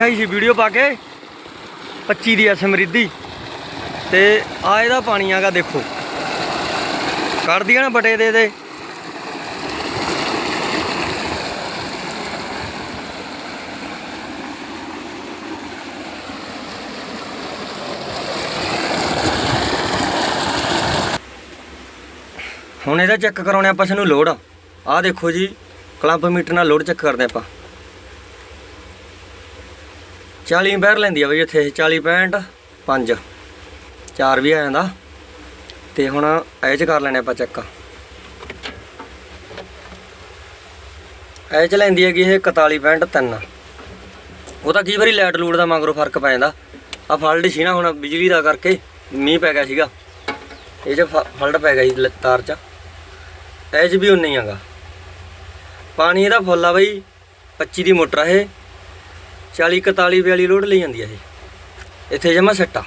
ਆਈ ਸੀ video ਪਾ ਕੇ 25 ਦੀ ਐ ਸਮਰਿੱਧੀ ਤੇ ਆ ਇਹਦਾ ਪਾਣੀ ਆਗਾ ਦੇਖੋ। ਕੱਢਦੀਆਂ ਨਾ ਬਟੇ ਦੇ ਦੇ ਹੁਣ ਇਹਦਾ ਚੈੱਕ ਕਰਾਉਣੇ ਆਪਾਂ ਸਾਨੂੰ ਲੋਡ। ਆ ਦੇਖੋ ਜੀ, ਕਲੰਪ ਮੀਟਰ ਨਾਲ ਲੋਡ ਚੈੱਕ ਕਰਦੇ ਆਪਾਂ। 40 ਬੈਰ ਲੈਂਦੀ ਆ ਬਈ ਇੱਥੇ 40 65 5 4 ਵੀ ਆ ਜਾਂਦਾ। ਤੇ ਹੁਣ ਇਹ ਚ ਕਰ ਲੈਣੇ ਆਪਾਂ ਚੈੱਕ ਇਹ ਚ ਲੈਂਦੀ ਹੈਗੀ ਇਹ 41 65 3 ਉਹ ਤਾਂ ਕਈ ਵਾਰੀ ਲਾਈਟ ਲੂਟ ਦਾ ਮਗਰੋਂ ਫ਼ਰਕ ਪੈ ਜਾਂਦਾ। ਆ ਫਲਟ ਸੀ ਨਾ ਹੁਣ ਬਿਜਲੀ ਦਾ ਕਰਕੇ ਮੀਂਹ ਪੈ ਗਿਆ ਸੀਗਾ। ਇਹ ਚ ਫ- ਫਲਟ ਪੈ ਗਿਆ ਸੀ ਲ- ਤਾਰ ਚ। ਇਹ ਚ ਵੀ ਉਨਾ ਹੀ ਹੈਗਾ। ਪਾਣੀ ਇਹਦਾ ਫੁੱਲ ਆ ਬਈ 25 ਦੀ ਮੋਟਰ ਆ ਇਹ। 40 41 42 ਲੋਡ ਲਈ ਜਾਂਦੀ ਆ ਇਹ। ਇੱਥੇ ਜਮਾ ਸੱਟਾ